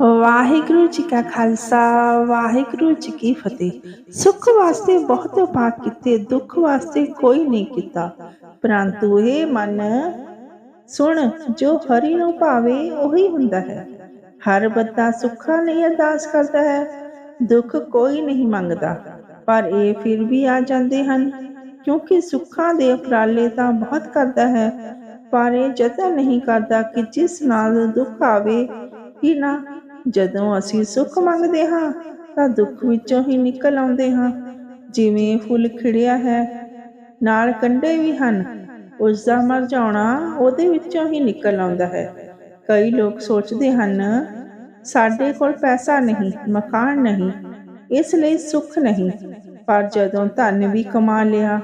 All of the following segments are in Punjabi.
ਵਾਹਿਗੁਰੂ ਜੀ ਕਾ ਖਾਲਸਾ, ਵਾਹਿਗੁਰੂ ਜੀ ਕੀ ਫਤਿਹ। ਸੁੱਖ ਵਾਸਤੇ ਬਹੁਤ ਉਪਾਅ ਕੀਤੇ, ਦੁੱਖ ਵਾਸਤੇ ਕੋਈ ਨਹੀਂ ਕੀਤਾ। ਪਰੰਤੂ ਇਹ ਮਨ, ਸੁਣ, ਜੋ ਹਰੀ ਨੂੰ ਭਾਵੇ, ਉਹੀ ਹੁੰਦਾ ਹੈ। ਹਰ ਬੰਦਾ ਸੁੱਖਾਂ ਲਈ ਅਰਦਾਸ ਕਰਦਾ ਹੈ, ਦੁੱਖ ਕੋਈ ਨਹੀਂ ਮੰਗਦਾ। ਪਰ ਇਹ ਫਿਰ ਵੀ ਆ ਜਾਂਦੇ ਹਨ, ਕਿਉਂਕਿ ਸੁੱਖਾਂ ਦੇ ਉਪਰਾਲੇ ਤਾਂ ਬਹੁਤ ਕਰਦਾ ਹੈ, ਪਰ ਇਹ ਜਤਨ ਨਹੀਂ ਕਰਦਾ ਕਿ ਜਿਸ ਨਾਲ ਦੁੱਖ ਆਵੇ ਹੀ ਨਾ ਜਦੋਂ ਅਸੀਂ ਸੁੱਖ ਮੰਗਦੇ ਹਾਂ, ਤਾਂ ਦੁੱਖ ਵਿੱਚੋਂ ਹੀ ਨਿਕਲ ਆਉਂਦੇ ਹਾਂ। ਜਿਵੇਂ ਫੁੱਲ ਖਿੜਿਆ ਹੈ, ਨਾਲ ਕੰਡੇ ਵੀ ਹਨ, ਉਸ ਦਾ ਮਰਝਾਉਣਾ ਉਹਦੇ ਵਿੱਚੋਂ ਹੀ ਨਿਕਲ ਆਉਂਦਾ ਹੈ। ਕਈ ਲੋਕ ਸੋਚਦੇ ਹਨ, ਸਾਡੇ ਕੋਲ ਪੈਸਾ ਨਹੀਂ, ਮਕਾਨ ਨਹੀਂ, ਇਸ ਲਈ ਸੁੱਖ ਨਹੀਂ। ਪਰ ਜਦੋਂ ਧਨ ਵੀ ਕਮਾ ਲਿਆ,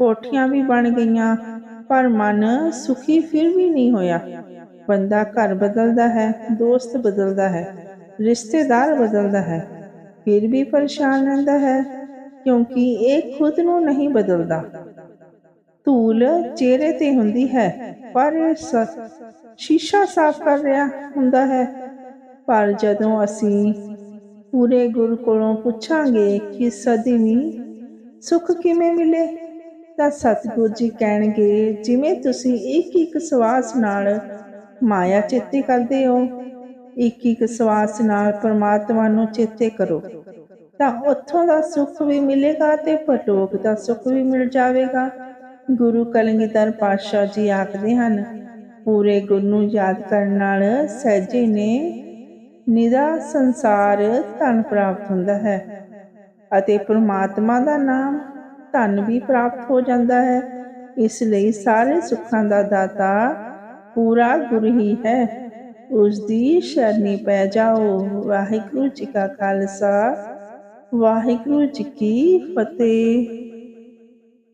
ਕੋਠੀਆਂ ਵੀ ਬਣ ਗਈਆਂ, ਪਰ ਮਨ ਸੁਖੀ ਫਿਰ ਵੀ ਨਹੀਂ ਹੋਇਆ। ਬੰਦਾ ਘਰ ਬਦਲਦਾ ਹੈ, ਦੋਸਤ ਬਦਲਦਾ ਹੈ। ਰਿਸ਼ਤੇਦਾਰ ਬਦਲਦਾ ਹੈ। ਫਿਰ ਵੀ ਪਰੇਸ਼ਾਨ ਰਹਿੰਦਾ ਹੈ, ਕਿਉਂਕਿ ਇਹ ਖੁਦ ਨੂੰ ਨਹੀਂ ਬਦਲਦਾ। ਧੂਲ ਚਿਹਰੇ ਤੇ ਹੁੰਦੀ ਹੈ, ਪਰ ਸ਼ੀਸ਼ਾ ਸਾਫ਼ ਕਰ ਰਿਹਾ ਹੁੰਦਾ ਹੈ। ਪਰ ਜਦੋਂ ਅਸੀਂ ਪੂਰੇ ਗੁਰੂ ਕੋਲੋਂ ਪੁੱਛਾਂਗੇ ਕਿ ਸਦੀਵੀ ਸੁੱਖ ਕਿਵੇਂ ਮਿਲੇ, ਤਾਂ ਸਤਿਗੁਰੂ ਜੀ ਕਹਿਣਗੇ, ਜਿਵੇਂ ਤੁਸੀਂ ਇੱਕ ਇੱਕ ਸਵਾਸ ਨਾਲ ਮਾਇਆ ਚੇਤੇ ਕਰਦੇ ਹੋ ਇੱਕ ਇੱਕ ਸਵਾਸ ਨਾਲ ਪਰਮਾਤਮਾ ਨੂੰ ਚੇਤੇ ਕਰੋ। ਤਾਂ ਉੱਥੋਂ ਦਾ ਸੁੱਖ ਵੀ ਮਿਲੇਗਾ ਤੇ ਪਰਲੋਕ ਦਾ ਸੁੱਖ ਵੀ ਮਿਲ ਜਾਵੇਗਾ। ਗੁਰੂ ਕਲਗੀਧਰ ਪਾਤਸ਼ਾਹ ਜੀ ਆਖਦੇ ਹਨ, ਪੂਰੇ ਗੁਰ ਨੂੰ ਯਾਦ ਕਰਨ ਨਾਲ ਸਹਿਜੇ ਨੇ ਨਿਦਾ ਸੰਸਾਰ ਧਨ ਪ੍ਰਾਪਤ ਹੁੰਦਾ ਹੈ ਅਤੇ ਪ੍ਰਮਾਤਮਾ ਦਾ ਨਾਮ ਧਨ ਵੀ ਪ੍ਰਾਪਤ ਹੋ ਜਾਂਦਾ ਹੈ। ਇਸ ਲਈ ਸਾਰੇ ਸੁੱਖਾਂ ਦਾ ਦਾਤਾ ਪੂਰਾ ਗੁਰ ਹੀ ਹੈ। ਉਸ ਦੀ ਸ਼ਰਨੀ ਪੈ ਜਾਓ। ਵਾਹਿਗੁਰੂ ਜੀ ਕਾ ਖਾਲਸਾ। ਵਾਹਿਗੁਰੂ ਜੀ ਕੀ ਫਤਿਹ।